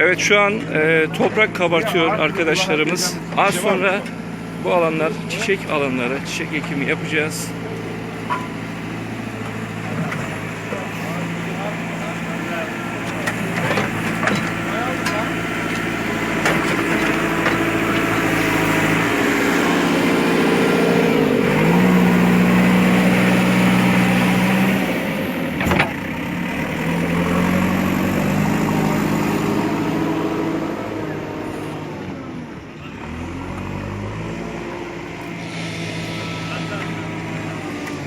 Evet şu an e, toprak kabartıyor arkadaşlarımız. Az sonra bu alanlar çiçek alanları, çiçek ekimi yapacağız.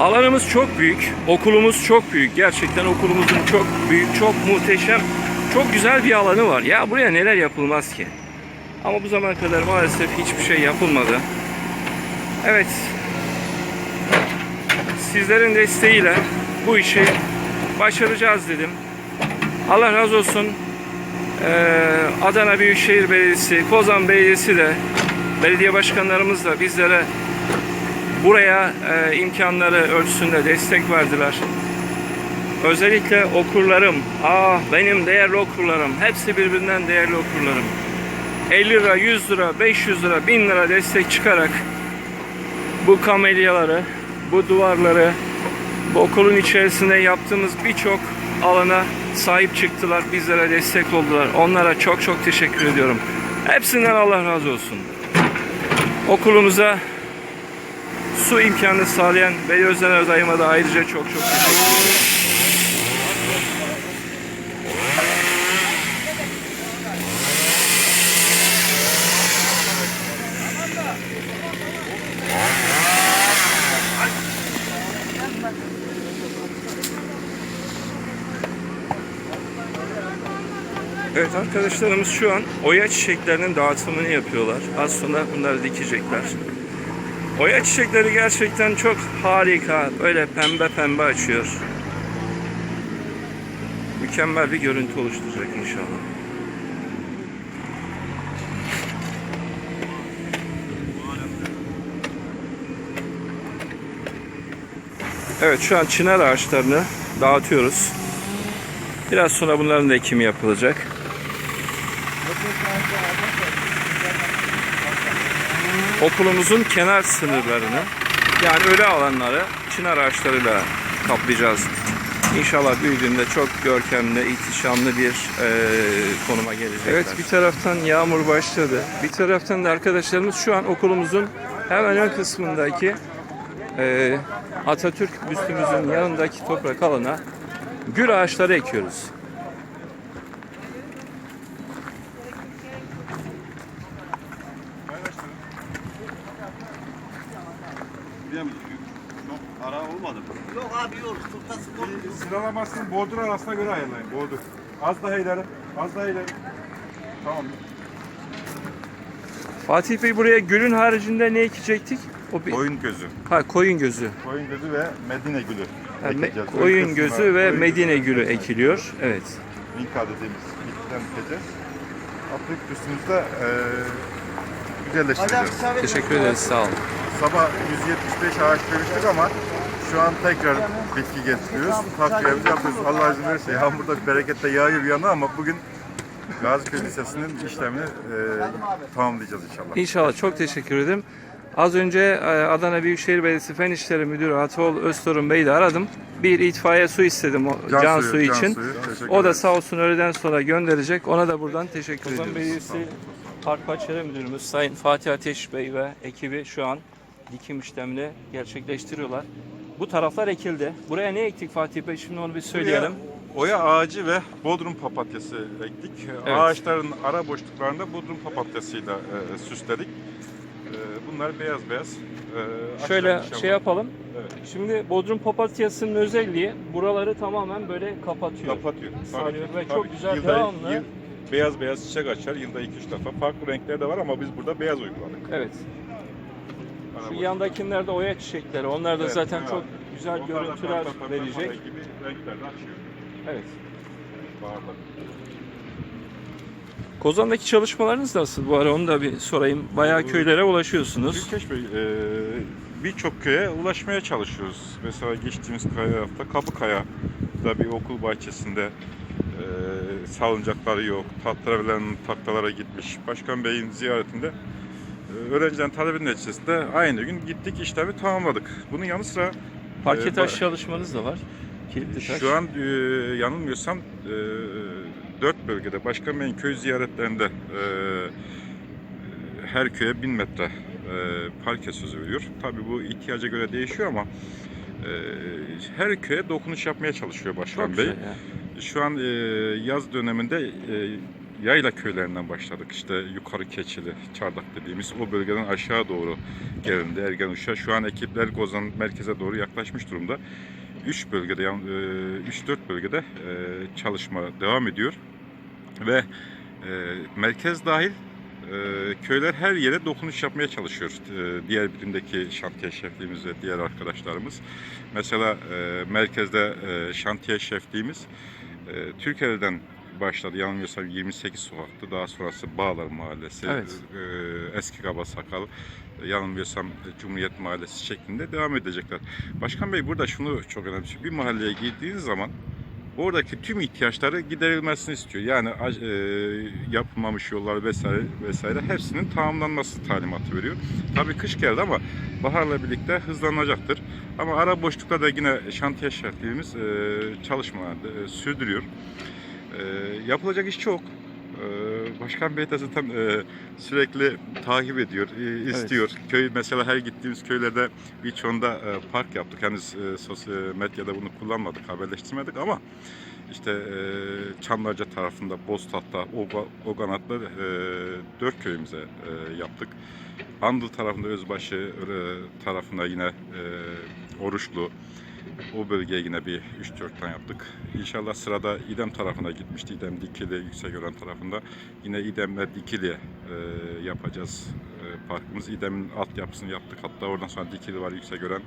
Alanımız çok büyük, okulumuz çok büyük. Gerçekten okulumuzun çok büyük, çok muhteşem, çok güzel bir alanı var. Ya buraya neler yapılmaz ki? Ama bu zamana kadar maalesef hiçbir şey yapılmadı. Evet, sizlerin desteğiyle bu işi başaracağız dedim. Allah razı olsun. Ee, Adana Büyükşehir Belediyesi, Kozan Belediyesi de belediye başkanlarımız da bizlere buraya e, imkanları ölçüsünde destek verdiler. Özellikle okurlarım, ah benim değerli okurlarım, hepsi birbirinden değerli okurlarım. 50 lira, 100 lira, 500 lira, 1000 lira destek çıkarak bu kamelyaları, bu duvarları, bu okulun içerisinde yaptığımız birçok alana sahip çıktılar, bizlere destek oldular. Onlara çok çok teşekkür ediyorum. Hepsinden Allah razı olsun. Okulumuza su imkanını sağlayan Bey Özener dayıma da ayrıca çok çok teşekkür ederim. Evet arkadaşlarımız şu an oya çiçeklerinin dağıtımını yapıyorlar. Az sonra bunları dikecekler. Oya çiçekleri gerçekten çok harika. Böyle pembe pembe açıyor. Mükemmel bir görüntü oluşturacak inşallah. Evet şu an çınar ağaçlarını dağıtıyoruz. Biraz sonra bunların da ekimi yapılacak. Okulumuzun kenar sınırlarını yani ölü alanları çınar ağaçlarıyla kaplayacağız. İnşallah büyüdüğünde çok görkemli, ihtişamlı bir e, konuma gelecekler. Evet bir taraftan yağmur başladı. Bir taraftan da arkadaşlarımız şu an okulumuzun hemen ön kısmındaki e, Atatürk büstümüzün yanındaki toprak alana gül ağaçları ekiyoruz. Çok ara olmadı mı? Yok abi yok. Turtası yok. Sıralamasını bordur arasına göre ayarlayın. Bordur. Az daha ileri. Az daha ileri. Tamam. Fatih Bey buraya gülün haricinde ne ekecektik? O bir, Koyun gözü. ha, koyun gözü. Koyun gözü ve Medine gülü. Ha, me- ekeceğiz. Ön koyun kısmına gözü ve koyun Medine gülü ekeceğiz. ekiliyor. Evet. Minka dediğimiz bitkiden dikeceğiz. Atlık üstümüzde e, güzelleştireceğiz. Teşekkür ederiz. Sağ olun. Sabah 175 ağaç demiştik ama şu an tekrar bitki getiriyoruz. Takviyemizi yapıyoruz. Allah izin verirse yağmurda bir bereketle yağıyor bir yana ama bugün Gaziköy Lisesi'nin işlemini e, tamamlayacağız inşallah. İnşallah çok teşekkür ederim. Az önce e, Adana Büyükşehir Belediyesi Fen İşleri Müdürü Atol Öztorun Bey'i de aradım. Bir itfaiye su istedim o can, suyu, can için. suyu. O da sağ olsun öğleden sonra gönderecek. Ona da buradan teşekkür Ozan ediyoruz. Belediyesi Park Bahçeli Müdürümüz Sayın Fatih Ateş Bey ve ekibi şu an dikim işlemini gerçekleştiriyorlar. Bu taraflar ekildi. Buraya ne ektik Fatih Bey? Şimdi onu bir söyleyelim. Oya ağacı ve bodrum papatyası ektik. Evet. Ağaçların ara boşluklarında bodrum papatyasıyla e, süsledik. E, bunlar beyaz beyaz. E, Şöyle şey yapalım. Evet. Şimdi Bodrum Papatyası'nın özelliği buraları tamamen böyle kapatıyor. Kapatıyor. Sarıyor ve çok güzel, Yılda- devamlı. yıl- beyaz beyaz çiçek açar yılda 2-3 defa. Farklı renkler de var ama biz burada beyaz uyguladık. Evet. Şu yandakiler de oya çiçekleri. Onlar da Evet, zaten evet. çok güzel Onlar da görüntüler pembe verecek. gibi renkler de açıyor. Evet. Baharda. Kozan'daki çalışmalarınız nasıl bu ara onu da bir sorayım. Bayağı köylere ulaşıyorsunuz. Gülkeş Bey, e, birçok köye ulaşmaya çalışıyoruz. Mesela geçtiğimiz kaya hafta Kapıkaya'da bir okul bahçesinde e, salıncakları yok. Tahterevallerin taktalara gitmiş. Başkan Bey'in ziyaretinde e, öğrencilerin talebi neticesinde aynı gün gittik işlemi tamamladık. Bunun yanı sıra Parke Ee, taş çalışmanız da var. Kilitli taş. şu an e, yanılmıyorsam e, dört bölgede Başkan Bey'in köy ziyaretlerinde e, her köye bin metre e, parke sözü veriyor. Tabii bu ihtiyaca göre değişiyor ama e, her köye dokunuş yapmaya çalışıyor Başkan Çok Bey. güzel ya. Şu an e, yaz döneminde e, yayla köylerinden başladık. İşte yukarı Keçili, Çardak dediğimiz o bölgeden aşağı doğru gelindi Ergenuş'a. Şu an ekipler Gozan merkeze doğru yaklaşmış durumda. 3 bölgede, 3-4 bölgede e, çalışma devam ediyor. Ve e, merkez dahil e, köyler her yere dokunuş yapmaya çalışıyor. E, diğer birimdeki şantiye şefliğimiz ve diğer arkadaşlarımız. Mesela e, merkezde e, şantiye şefliğimiz e, Türkiye'den başladı. Yanılmıyorsam 28 sokaktı. Daha sonrası Bağlar Mahallesi, Evet. e, Eski Kaba Sakal, yanılmıyorsam Cumhuriyet Mahallesi şeklinde devam edecekler. Başkan Bey burada şunu çok önemli. Bir mahalleye girdiğiniz zaman oradaki tüm ihtiyaçları giderilmesini istiyor. Yani e, yapılmamış yollar vesaire vesaire hepsinin tamamlanması talimatı veriyor. Tabii kış geldi ama baharla birlikte hızlanacaktır. Ama ara boşlukta da yine şantiye şefliğimiz e, çalışmalarını e, sürdürüyor. E, yapılacak iş çok. E, Başkan Bey de zaten e, sürekli takip ediyor, e, istiyor. Köy mesela her gittiğimiz köylerde birçoğunda e, park yaptık. Henüz e, sosyal medyada bunu kullanmadık, haberleştirmedik ama işte e, Çamlarca tarafında, Boztat'ta, Oga, Oganat'ta e, dört köyümüze e, yaptık. Andıl tarafında Özbaşı e, tarafında yine e, Oruçlu, o bölgeye yine bir 3-4 tane yaptık. İnşallah sırada İdem tarafına gitmişti. İdem Dikili, Yüksekören tarafında. Yine İdem'le Dikili e, yapacağız e, parkımız. İdem'in altyapısını yaptık. Hatta oradan sonra Dikili var, Yüksekören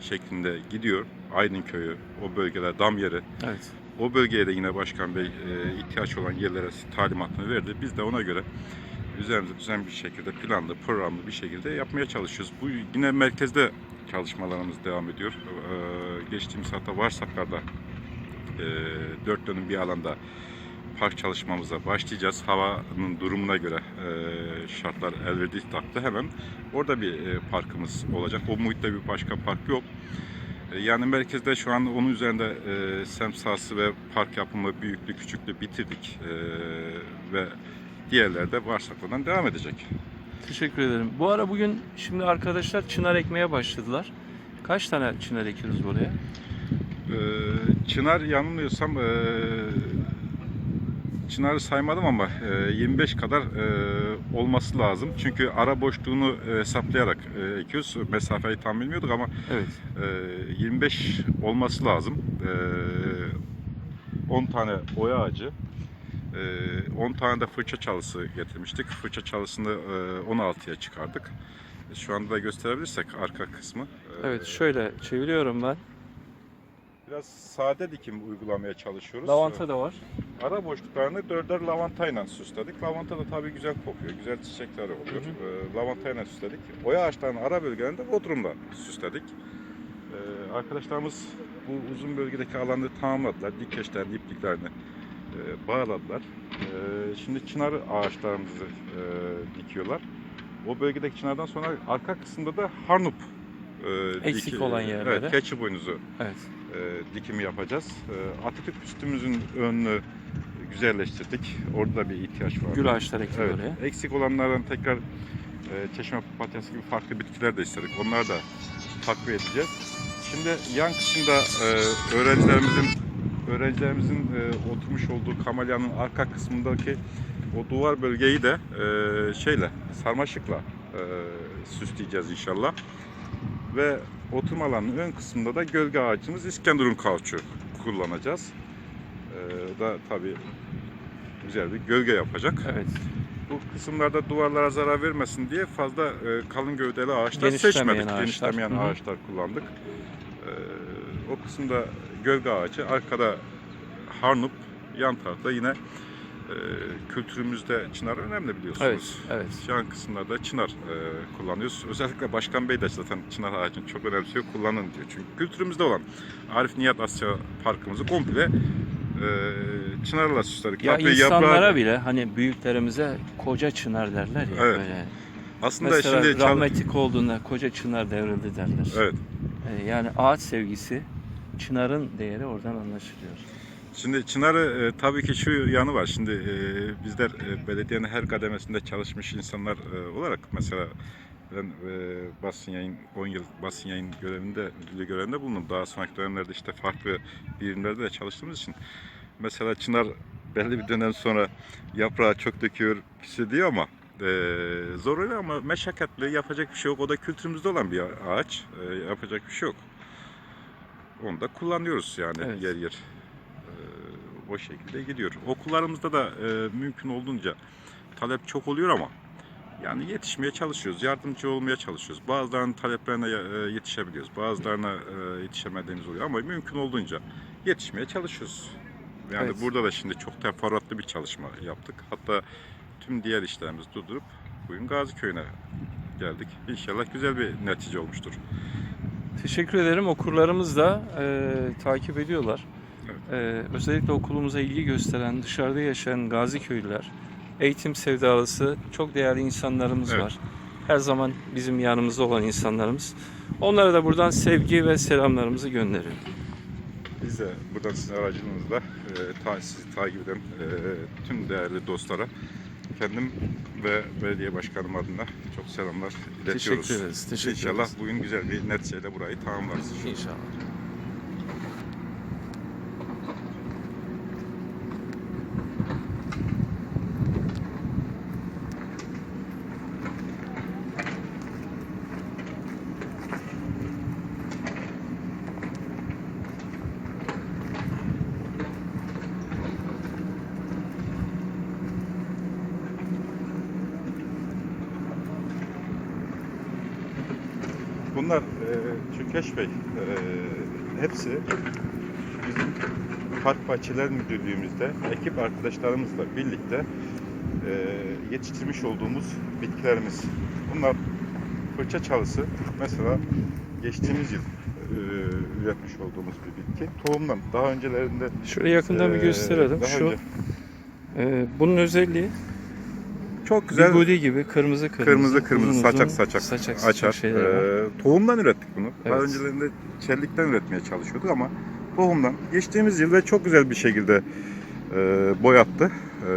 şeklinde gidiyor. Aydın köyü, o bölgeler, dam yeri. Evet. O bölgeye de yine Başkan Bey e, ihtiyaç olan yerlere talimatını verdi. Biz de ona göre üzerinde düzenli bir şekilde planlı, programlı bir şekilde yapmaya çalışıyoruz. Bu yine merkezde çalışmalarımız devam ediyor. Ee, geçtiğimiz hafta Varsaklar'da e, dört dönüm bir alanda park çalışmamıza başlayacağız. Havanın durumuna göre e, şartlar el verdiği takdirde hemen orada bir e, parkımız olacak. O muhitte bir başka park yok. E, Yani merkezde şu an onun üzerinde e, semt sahası ve park yapımı büyüklü küçüklü bitirdik. E, ve diğerleri de Varsaklar'dan devam edecek. Teşekkür ederim. Bu ara bugün şimdi arkadaşlar çınar ekmeye başladılar. Kaç tane çınar ekiyoruz buraya? Ee, Çınar yanılmıyorsam e, Çınar'ı saymadım ama e, 25 kadar e, olması lazım. Çünkü ara boşluğunu hesaplayarak e, ekiyoruz. Mesafeyi tam bilmiyorduk ama Evet. e, 25 olması lazım. E, 10 tane oya ağacı. E, 10 tane de fırça çalısı getirmiştik. Fırça çalısını e, 16'ya çıkardık. Şu anda da gösterebilirsek arka kısmı. E, Evet şöyle çeviriyorum ben. Biraz sade dikim uygulamaya çalışıyoruz. Lavanta da var. Ara boşluklarını dörder lavantayla süsledik. Lavanta da tabii güzel kokuyor. Güzel çiçekler oluyor. Ee, lavantayla süsledik. Oya ağaçlarının ara bölgelerinde bodrumla süsledik. Ee, arkadaşlarımız bu uzun bölgedeki alanı tamamladılar. Dikeçlerini, ipliklerini e, bağladılar. Ee, şimdi çınar ağaçlarımızı e, dikiyorlar. O bölgedeki çınardan sonra arka kısımda da harnup e, Eksik olan yerlere. Evet, keçi boynuzu Evet. e, dikimi yapacağız. E, Atatürk üstümüzün önünü güzelleştirdik. Orada da bir ihtiyaç var. Gül ağaçları ekledik Evet. oraya. Eksik olanlardan tekrar e, çeşme papatyası gibi farklı bitkiler de istedik. Onları da takviye edeceğiz. Şimdi yan kısımda e, öğrencilerimizin öğrencilerimizin e, oturmuş olduğu kamelyanın arka kısmındaki o duvar bölgeyi de e, şeyle sarmaşıkla e, süsleyeceğiz inşallah. Ve oturma alanının ön kısmında da gölge ağacımız İskenderun kauçu kullanacağız. E, da tabii güzel bir gölge yapacak. Evet. Bu kısımlarda duvarlara zarar vermesin diye fazla e, kalın gövdeli ağaçlar Genişlemeyen seçmedik. ağaçlar. Genişlemeyen Hı hı. ağaçlar kullandık. E, o kısımda gölge ağacı, arkada harnup, yan tarafta yine e, kültürümüzde çınar önemli biliyorsunuz. Evet. Evet. Yan kısımlarda çınar e, kullanıyoruz. Özellikle Başkan Bey de zaten çınar ağacını çok önemsiyor, kullanın diyor. Çünkü kültürümüzde olan Arif Nihat Asya Parkımızı komple e, çınarla süsledik. Ya Kapıyı insanlara yaprağı- bile hani büyüklerimize koca çınar derler ya Evet. böyle. Aslında Mesela şimdi rahmetlik olduğunda koca çınar devrildi derler. Evet. Ee, Yani ağaç sevgisi, çınarın değeri oradan anlaşılıyor. Şimdi Çınar'ı e, tabii ki şu yanı var. Şimdi e, bizler e, belediyenin her kademesinde çalışmış insanlar e, olarak mesela ben e, basın yayın 10 yıl basın yayın görevinde müdürlüğü görevinde bulundum. Daha sonraki dönemlerde işte farklı birimlerde de çalıştığımız için mesela Çınar belli bir dönem sonra yaprağı çok döküyor, küsüyor ama e, zor oluyor ama meşakkatli yapacak bir şey yok. O da kültürümüzde olan bir ağaç. E, yapacak bir şey yok. Onu da kullanıyoruz yani Evet. yer yer. E, o şekilde gidiyor. Okullarımızda da e, mümkün olduğunca talep çok oluyor ama yani yetişmeye çalışıyoruz, yardımcı olmaya çalışıyoruz. Bazılarının taleplerine e, yetişebiliyoruz, bazılarına e, yetişemediğimiz oluyor ama mümkün olduğunca yetişmeye çalışıyoruz. Yani Evet. burada da şimdi çok teferruatlı bir çalışma yaptık. Hatta tüm diğer işlerimizi durdurup bugün Gazi Köyü'ne geldik. İnşallah güzel bir netice olmuştur. Teşekkür ederim. Okurlarımız da e, takip ediyorlar. Evet. E, özellikle okulumuza ilgi gösteren, dışarıda yaşayan Gazi köylüler, eğitim sevdalısı çok değerli insanlarımız Evet. var. Her zaman bizim yanımızda olan insanlarımız. Onlara da buradan sevgi ve selamlarımızı gönderiyorum. Biz de buradan sizin aracınızla e, ta, sizi takip eden e, tüm değerli dostlara kendim ve belediye başkanım adına çok selamlar iletiyoruz. Teşekkür ederiz, teşekkür İnşallah ederiz. bugün güzel bir neticeyle burayı tamamlarız. İnşallah. Bunlar e, Çökeş Bey e, hepsi bizim Park Bahçeler Müdürlüğümüzde ekip arkadaşlarımızla birlikte e, yetiştirmiş olduğumuz bitkilerimiz. Bunlar fırça çalısı mesela geçtiğimiz yıl e, üretmiş olduğumuz bir bitki. Tohumdan daha öncelerinde Şöyle yakından bir e, gösterelim. daha Şu önce- e, bunun özelliği çok güzel bigudi gibi kırmızı kırmızı, kırmızı kırmızı uzun saçak saçak, saçak açar. Ee, tohumdan ürettik bunu. Daha Evet. öncelerinde çellikten üretmeye çalışıyorduk ama tohumdan geçtiğimiz yıl ve çok güzel bir şekilde e, boyattı. E,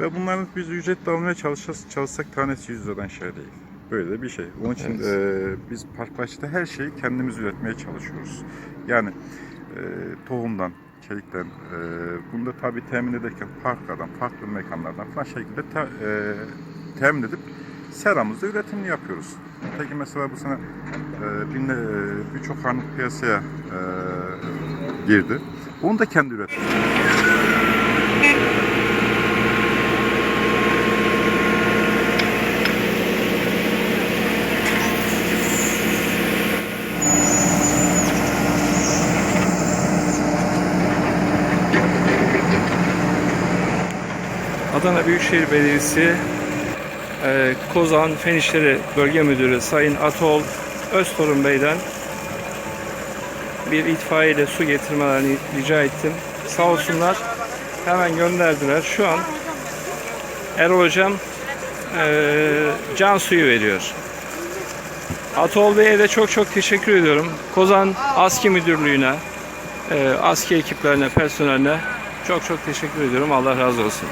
ve bunların biz ücretle almaya çalışacağız, çalışsak tanesi 100 liradan şey değil. Böyle bir şey. Onun için Evet. e, biz Park Bahçe'de her şeyi kendimiz üretmeye çalışıyoruz. Yani e, tohumdan, çelikten, e, bunu da tabii temin ederken parklardan, farklı mekanlardan falan şekilde te, e, temin edip seramızda üretimini yapıyoruz. Peki mesela bu sene e, e, birçok hanım piyasaya e, girdi. Onu da kendi ürettik. Adana Büyükşehir Belediyesi e, Kozan Fen İşleri Bölge Müdürü Sayın Atol Öztorun Bey'den bir itfaiye ile su getirmelerini rica ettim. Sağ olsunlar hemen gönderdiler. Şu an Erol Hocam e, can suyu veriyor. Atol Bey'e de çok çok teşekkür ediyorum. Kozan ASKİ Müdürlüğü'ne, e, ASKİ ekiplerine, personeline çok çok teşekkür ediyorum. Allah razı olsun.